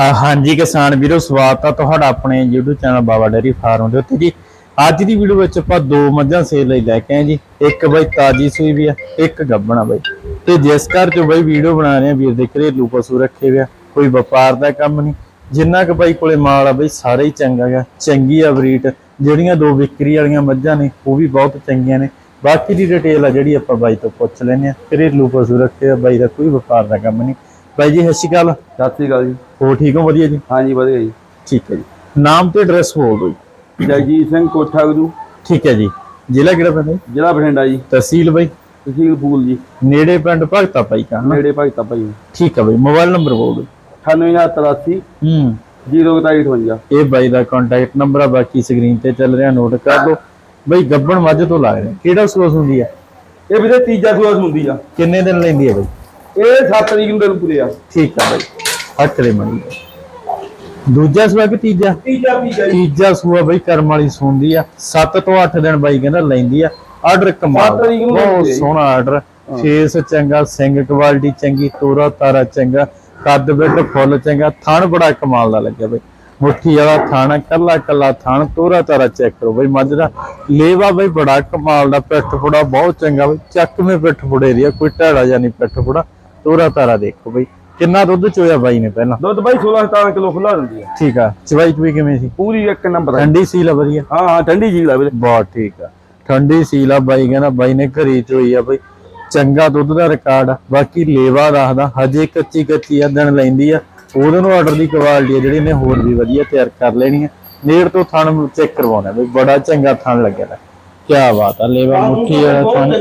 ਹਾਂਜੀ ਕਿਸਾਨ ਵੀਰੋ, ਸਵਾਗਤ ਆ ਤੁਹਾਡਾ ਆਪਣੇ YouTube channel Baba dairy farm ਦੇ ਉੱਤੇ ਜੀ। ਅੱਜ ਦੀ ਵੀਡੀਓ ਵਿੱਚ ਆਪਾਂ ਦੋ ਮੱਝਾਂ ਸੇਲ ਲਈ ਲੈ ਕੇ ਆਏ ਜੀ। ਇੱਕ ਬਈ ਤਾਜੀ ਸੂਈ ਵੀ ਆ, ਇੱਕ ਗੱਬਣਾ ਬਈ। ਤੇ ਜਿਸ ਘਰ ਚੋਂ ਬਈ ਵੀਡੀਓ ਬਣਾ ਰਹੇ ਆ, ਵੀਰ ਦੇ ਘਰੇਲੂ ਪਸ਼ੂ ਰੱਖੇ ਹੋਏ ਆ, ਕੋਈ ਵਪਾਰ ਦਾ ਕੰਮ ਨਹੀਂ। ਜਿੰਨਾ ਕੁ ਬਾਈ ਕੋਲੇ ਮਾਲ ਆ ਬਈ, ਸਾਰੇ ਹੀ ਚੰਗਾ ਗਾ ਚੰਗੀ ਆ ਬਰੀਟ ਜਿਹੜੀਆਂ ਦੋ ਵਿਕਰੀ ਵਾਲੀਆਂ ਮੱਝਾਂ ਨੇ, ਉਹ ਵੀ ਬਹੁਤ ਚੰਗੀਆਂ ਨੇ। ਬਾਕੀ ਦੀ ਡਿਟੇਲ ਆ ਜਿਹੜੀ ਆਪਾਂ ਬਾਈ ਤੋਂ ਪੁੱਛ ਲੈਂਦੇ ਆ। ਘਰੇਲੂ ਪਸ਼ੂ ਰੱਖੇ ਆ, ਬਾਈ ਦਾ ਕੋਈ ਵਪਾਰ ਦਾ ਕੰਮ ਨਹੀਂ। ਬਾਈ ਜੀ ਸਤਿ ਸ਼੍ਰੀ ਅਕਾਲ। ਸਤਿ ਸ੍ਰੀ ਅਕਾਲ ਜੀ। ਹੋ ਠੀਕ ਹੋ? ਵਧੀਆ ਜੀ? ਹਾਂਜੀ ਵਧੀਆ ਜੀ। ਠੀਕ ਹੈ ਜੀ। ਨਾਮ ਤੇ ਐਡਰੈਸ ਬੋਲ ਦਿਓ ਜੀ। ਜਗਜੀਤ ਸਿੰਘ ਕੋਠਾ ਗੁਰੂ ਠੀਕ ਹੈ ਜੀ। ਜ਼ਿਲ੍ਹਾ ਕਿਹੜਾ ਪੈਂਦਾ ਜੀ? ਜ਼ਿਲ੍ਹਾ ਬਠਿੰਡਾ ਜੀ। ਤਹਿਸੀਲ ਬਈ? ਤਹਿਸੀਲ ਫੂਲ ਜੀ। ਨੇੜੇ ਪਿੰਡ ਭਗਤਾ ਪਾਈ ਕਾ ਨੇੜੇ ਭਗਤਾ ਭਾਈ। ਠੀਕ ਹੈ ਬਈ ਮੋਬਾਈਲ ਨੰਬਰ ਬੋਲ ਦਿਓ। 98783 ਹੂੰ। 058 ਇਹ ਬਾਈ ਦਾ ਕੰਟੈਕਟ ਨੰਬਰ ਆ ਬਾਕੀ ਸਕਰੀਨ ਤੇ ਚੱਲ ਰਿਹਾ ਨੋਟ ਕਰ ਲਓ ਬਈ ਗੱਬਣ ਮੱਝ ਤੋਂ ਲੱਗ ਰਿਹਾ ਕਿਹੜਾ ਸੋਸ ਹੁੰਦੀ ਹੈ ਇਹ ਵੀਰੇ ਤੀਜਾ ਸੂਆ ਹੁੰਦੀ ਆ। ਕਿੰਨੇ ਦਿਨ ਲੈਂਦੀ ਹੈ ਬਈ? ਇਹ 7 ਤਰੀਕ ਨੂੰ ਦਿਨ ਪੂਰੇ ਆ ਠੀਕ ਹੈ ਬਈ। ਦੇ ਮਣੀ ਦੂਜਾ ਸੂਆ ਕਿ ਤੀਜਾ? ਤੀਜਾ ਤੀਜਾ ਤੀਜਾ ਸੂਆ ਬਈ ਕਰਮ ਵਾਲੀ ਸੁਣਦੀ ਆ। 7 ਤੋਂ 8 ਦਿਨ ਬਾਈ ਕਹਿੰਦਾ ਲੈਂਦੀ ਆ। ਆਰਡਰ ਕਮਾਲ। ਬਹੁਤ ਆ। ਸੋਹਣਾ ਆਰਡਰ। ਫੇਸ ਚੰਗਾ ਸਿੰਘ ਕੁਆਲਿਟੀ ਚੰਗੀ ਤੋਰਾ ਤਾਰਾ ਚੰਗਾ ਕੱਦ ਬਿੱਡ ਫੁੱਲ ਚੰਗਾ ਥਣ ਬੜਾ ਕਮਾਲ ਦਾ ਲੱਗਿਆ ਬਈ। ਮੁੱਠੀ ਵਾਲਾ ਥਣ ਕੱਲਾ ਕੱਲਾ ਥਣ ਤੋਰਾ ਤਾਰਾ ਚੈੱਕ ਕਰੋ ਬਈ ਮੱਝ ਦਾ। ਲੇਵਾ ਬਈ ਬੜਾ ਕਮਾਲ ਦਾ ਪਿੱਠ ਫੁੜਾ ਬਹੁਤ ਚੰਗਾ ਬਈ। ਚੱਕਵੇਂ ਪਿੱਠ ਫੁੜੇ ਦੀ ਆ ਕੋਈ ਢਾੜਾ ਜਾਂ ਨਹੀਂ ਪਿੱਠ ਫੁੜਾ। ਤੋਰਾ ਤਾਰਾ ਦੇਖੋ ਬਈ। ਕਿੰਨਾ ਦੁੱਧ ਚੋਇਆ ਬਾਈ ਨੇ ਪਹਿਲਾਂ? ਦੁੱਧ ਬਾਈ 16 17 ਕਿਲੋ ਖੁੱਲਾ ਦਿੰਦੀ ਆ। ਠੀਕ ਆ ਚਵਾਈ ਚੁਈ ਕਿਵੇਂ ਸੀ? ਪੂਰੀ ਇੱਕ ਨੰਬਰ ਆ। ਠੰਡੀ ਸੀ ਲਾ ਵਧੀਆ। ਹਾਂ ਹਾਂ ਠੰਡੀ ਝੀਲ ਆ ਵੀਰੇ। ਬਹੁਤ ਠੀਕ ਆ। ਠੰਡੀ ਸੀਲਾ ਬਾਈ ਕਹਿੰਦਾ ਬਾਈ ਨੇ ਘਰੀ ਚ ਹੋਈ ਆ ਬਾਈ। ਚੰਗਾ ਦੁੱਧ ਦਾ ਰਿਕਾਰਡ ਆ। ਬਾਕੀ ਲੇਵਾ ਰੱਖਦਾ ਹਜੇ ਕੱਚੀ ਕੱਚੀ ਆ ਦਿਨ ਲੈਂਦੀ ਆ। ਉਹਦੇ ਨੂੰ ਆਰਡਰ ਦੀ ਕੁਆਲਿਟੀ ਆ ਜਿਹੜੀ ਨੇ ਹੋਰ ਵੀ ਵਧੀਆ ਤਿਆਰ ਕਰ ਲੈਣੀ ਆ। ਨੇੜ ਤੋਂ ਥਣ ਚੈੱਕ ਕਰਵਾਉਣਾ ਬਈ ਬੜਾ ਚੰਗਾ ਥਣ ਲੱਗਿਆ ਦਾ ਕੀ ਬਾਤ ਆ ਲੇਵਾ ਮੁੱਠੀ ਵਾਲਾ ਥਣ।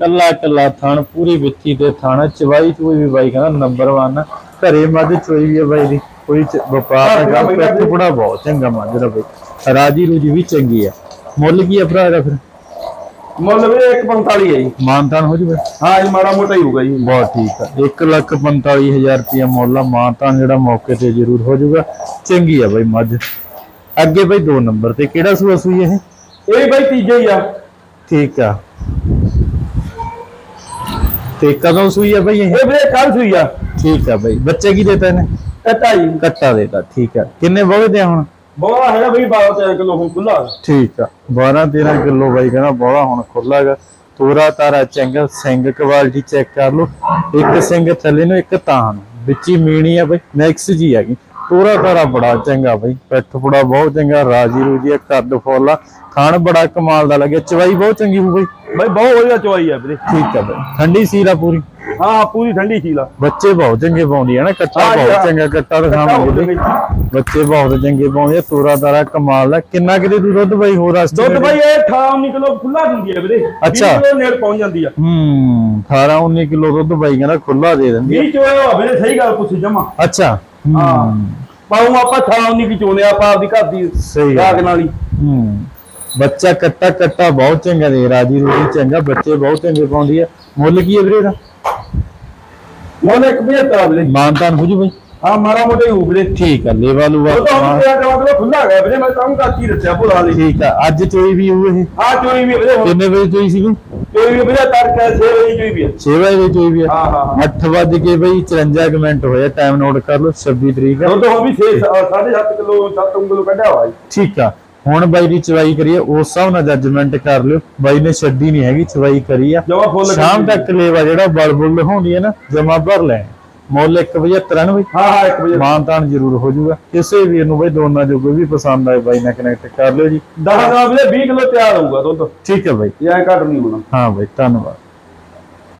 ਕੱਲਾ ਕੱਲਾ ਥਣ ਪੂਰੀ ਵਿੱਥੀ ਤੇ ਥਣ ਚਵਾਈ ਚੂਈ ਵੀ ਬਾਈ ਕਹਿੰਦਾ ਨੰਬਰ 1 ਘਰੇ ਮੱਝ ਚੋਈ ਵੀ ਆ ਬਾਈ ਦੀ ਕੋਈ ਵਪਾਰ ਦਾ ਪੈਟ ਬੜਾ ਬਹੁਤ ਚੰਗਾ ਮੱਝ ਦਾ ਬਾਈ। ਰਾਜੀ ਰੂਜੀ ਵੀ ਚੰਗੀ ਆ। ਮੁੱਲ ਕੀ ਆ ਭਰਾ ਦਾ ਫਿਰ? ਮੁੱਲ ਵੀਰੇ 145 ਹੈ ਜੀ। ਮਾਨਤਾਨ ਹੋ ਜੂਗਾ? ਹਾਂ ਇਹ ਮਾੜਾ ਮੋਟਾ ਹੀ ਹੋਊਗਾ ਜੀ। ਬਹੁਤ ਠੀਕ ਆ। 145000 ਰੁਪਇਆ ਮੁੱਲ ਆ ਮਾਨਤਾਨ ਜਿਹੜਾ ਮੌਕੇ ਤੇ ਜ਼ਰੂਰ ਹੋ ਜਾਊਗਾ ਚੰਗੀ ਆ ਬਾਈ ਮੱਝ। ਅੱਗੇ ਬਾਈ ਦੋ ਨੰਬਰ ਤੇ ਕਿਹੜਾ ਸੂਆ ਸੂਈ ਇਹ? ਇਹ ਬਾਈ ਤੀਜਾ ਹੀ ਆ। ਠੀਕ ਆ। ਤੇ ਕਦੋਂ ਸੂਈ ਆ ਬਾਈ ਇਹ? ਇਹ ਵੀਰੇ ਕੱਲ ਸੂਈ ਆ। ਠੀਕ ਆ ਬਾਈ। ਬੱਚੇ ਕੀ ਦੇਤਾ ਇਹਨੇ ਕੱਟਾ ਜੀ। ਕੱਟਾ ਦੇਤਾ ਠੀਕ ਆ। ਕਿੰਨੇ ਬੋਲੇ ਦੇ ਹੁਣ? ਬਹੁਤ ਹੈਗਾ ਬਈ 12 13 ਕਿਲੋ ਹੁਣ ਖੁੱਲਾ ਠੀਕ ਆ। 12 13 ਕਿਲੋ ਬਾਈ ਕਹਿੰਦਾ ਬੋਲਾ ਹੁਣ ਖੁੱਲਾ ਹੈਗਾ। ਤੋਰਾ ਤਾਰਾ ਚੰਗਾ ਸਿੰਘ ਕੁਆਲਿਟੀ ਚੈੱਕ ਕਰ ਲਓ। ਇੱਕ ਸਿੰਘ ਥੱਲੇ ਨੂੰ ਇੱਕ ਤਾਨ ਵਿੱਚ ਹੀ ਮੀਣੀ ਆ ਬਾਈ ਨੈਕਸ ਜੀ ਹੈਗੀ ਤੋਰਾ ਤਾਰਾ ਬੜਾ ਚੰਗਾ ਬਾਈ। ਪਿੱਠ ਬੜਾ ਬਹੁਤ ਚੰਗਾ ਰਾਜੀ ਰੂਜੀ ਆ ਕੱਦ ਫੁੱਲਾ ਖਾਣ ਬੜਾ ਕਮਾਲ ਦਾ ਲੱਗਿਆ ਚਵਾਈ ਬਹੁਤ ਚੰਗੀ ਹੋ ਬਾਈ। ਬਾਈ ਬਹੁਤ ਵਧੀਆ ਚਵਾਈ ਆ ਵੀਰੇ। ਠੀਕ ਆ ਬਾਈ ਠੰਡੀ ਸੀਰਾ ਪੂਰੀ। ਹਾਂ ਪੂਰੀ ਠੰਡੀ ਝੀਲ ਆ। ਬੱਚੇ ਬਹੁਤ ਚੰਗੇ ਪਾਉਂਦੀ ਆ ਨਾ ਕੱਟਾ ਬਹੁਤ। ਚੰਗਾ ਕੱਟਾ ਦਿਖਾਵਾਂਗੇ ਬੱਚੇ ਬਹੁਤ ਚੰਗੇ ਪਾਉਂਦੇ ਆ ਤੋਰਾ ਤਾਰਾ ਕਮਾਲ ਦਾ ਕਿੰਨਾ ਕਿਤੇ ਤੂੰ ਦੁੱਧ ਬਾਈ ਹੋਰ ਰਸਤੇ ਦੁੱਧ ਬਾਈ ਇਹ 18 ਕਿਲੋ ਖੁੱਲਾ ਦਿੰਦੀ ਹੈ ਵੀਰੇ। ਅੱਛਾ। 20 ਕਿਲੋ ਨੇੜ ਪਹੁੰਚ ਜਾਂਦੀ ਆ। ਹੂੰ 18 19 ਕਿਲੋ ਦੁੱਧ ਬਾਈ ਕਹਿੰਦਾ ਖੁੱਲਾ ਦੇ ਦਿੰਦੀ ਆ। 20 ਚੋਏ ਹੋ ਵੀਰੇ ਸਹੀ ਗੱਲ ਪੁੱਛੀ ਜਮਾ। ਅੱਛਾ ਹਾਂ। ਪਾਉਂ ਆਪਾਂ 18 19 ਕੀ ਚੋਨੇ ਆਪਾਂ ਆਪਦੀ ਘਰ ਦੀ ਸਹੀ ਨਾਲ ਹੀ। ਹੂੰ। ਬੱਚਾ ਕੱਟਾ ਕੱਟਾ ਬਹੁਤ ਚੰਗਾ ਦੇ ਰਾਜੀ ਰੂਜੀ ਚੰਗਾ ਬੱਚੇ ਬਹੁਤ ਚੰਗੇ ਪਾਉਂਦੀ ਆ। ਮੁੱਲ ਕੀ ਹੈ ਵੀਰੇ ਦਾ ਵੀ ਤਾਂ ਵੀਰੇ। ਮਾਨਤਾਨ ਹੋ ਜੂ ਬਾਈ। ਹਾਂ ਮਾਰਾ ਮੋਟੇ ਹੋ ਵੀਰੇ। ਠੀਕ ਆ ਲੇਵਾ ਲੂਵਾ ਉਹ ਤਾਂ ਹੁਣ ਤੇਰਾ ਜਵਾਬ ਖੁੱਲਾ ਗਿਆ ਵੀਰੇ ਮੈਂ ਕੰਮ ਕਰਤੀ ਦੱਸਿਆ ਭੁਲਾ ਲਈ। ਠੀਕ ਆ ਅੱਜ ਚੋਈ ਵੀ ਹੋਊ ਇਹ। ਹਾਂ ਚੋਈ ਵੀ ਵੀਰੇ ਕਿੰਨੇ ਵਜੇ ਚੋਈ ਸੀ ਬਈ ਚੋਈ ਵੀ ਵੀਰੇ ਤੜਕਾ 6 ਵਜੇ ਚੋਈ ਵੀ ਆ। 6 ਵਜੇ ਚੋਈ ਵੀ ਹਾਂ ਹਾਂ ਹਾਂ। 8 ਵਜੇ ਕੇ ਬਈ 54 ਕੁ ਮਿੰਟ ਹੋਇਆ ਟਾਈਮ ਨੋਟ ਕਰ ਲਓ 26 ਤਰੀਕ ਆ। ਦੁੱਧ ਹੋ ਵੀ 6 7.5 ਕਿਲੋ 7 ਕਿਲੋ ਕੱਢਿਆ ਹੋਇਆ ਠੀਕ ਆ। ਹੁਣ ਬਾਈ ਦੀ ਚਵਾਈ ਕਰੀਏ ਉਸ ਹਿਸਾਬ ਨਾਲ ਜੱਜਮੈਂਟ ਕਰ ਲਿਓ। ਬਾਈ ਨੇ ਛੱਡੀ ਨਹੀਂ ਹੈਗੀ ਚਵਾਈ ਕਰੀ ਆ। ਜਮਾ ਫੁੱਲ ਸ਼ਾਮ ਤੱਕ ਲੇਵਾ ਜਿਹੜਾ ਬਲਬੁਲ ਦਿਖਾਉਂਦੀ ਹੈ ਨਾ ਜਮਾ ਭਰ ਲੈ। ਮੁੱਲ 175 ਹਾਂ ਹਾਂ 1 ਵਜੇ। ਮਾਨਤਾਨ ਜ਼ਰੂਰ ਹੋ ਜਾਊਗਾ। ਕਿਸੇ ਵੀਰ ਨੂੰ ਬਈ ਦੋਨਾਂ ਜੋ ਕੋਈ ਵੀ ਪਸੰਦ ਆਏ ਬਾਈ ਨਾਲ ਕਨੈਕਟ ਕਰ ਲਿਓ ਜੀ। 10 ਦਾ ਵੀਰੇ 20 ਕਿਲੋ ਤਿਆਰ ਹੋਊਗਾ ਦੁੱਧ। ਠੀਕ ਹੈ ਬਾਈ। ਇਹ ਘੱਟ ਨਹੀਂ ਹੋਣਾ। ਹਾਂ ਬਾਈ ਧੰਨਵਾਦ।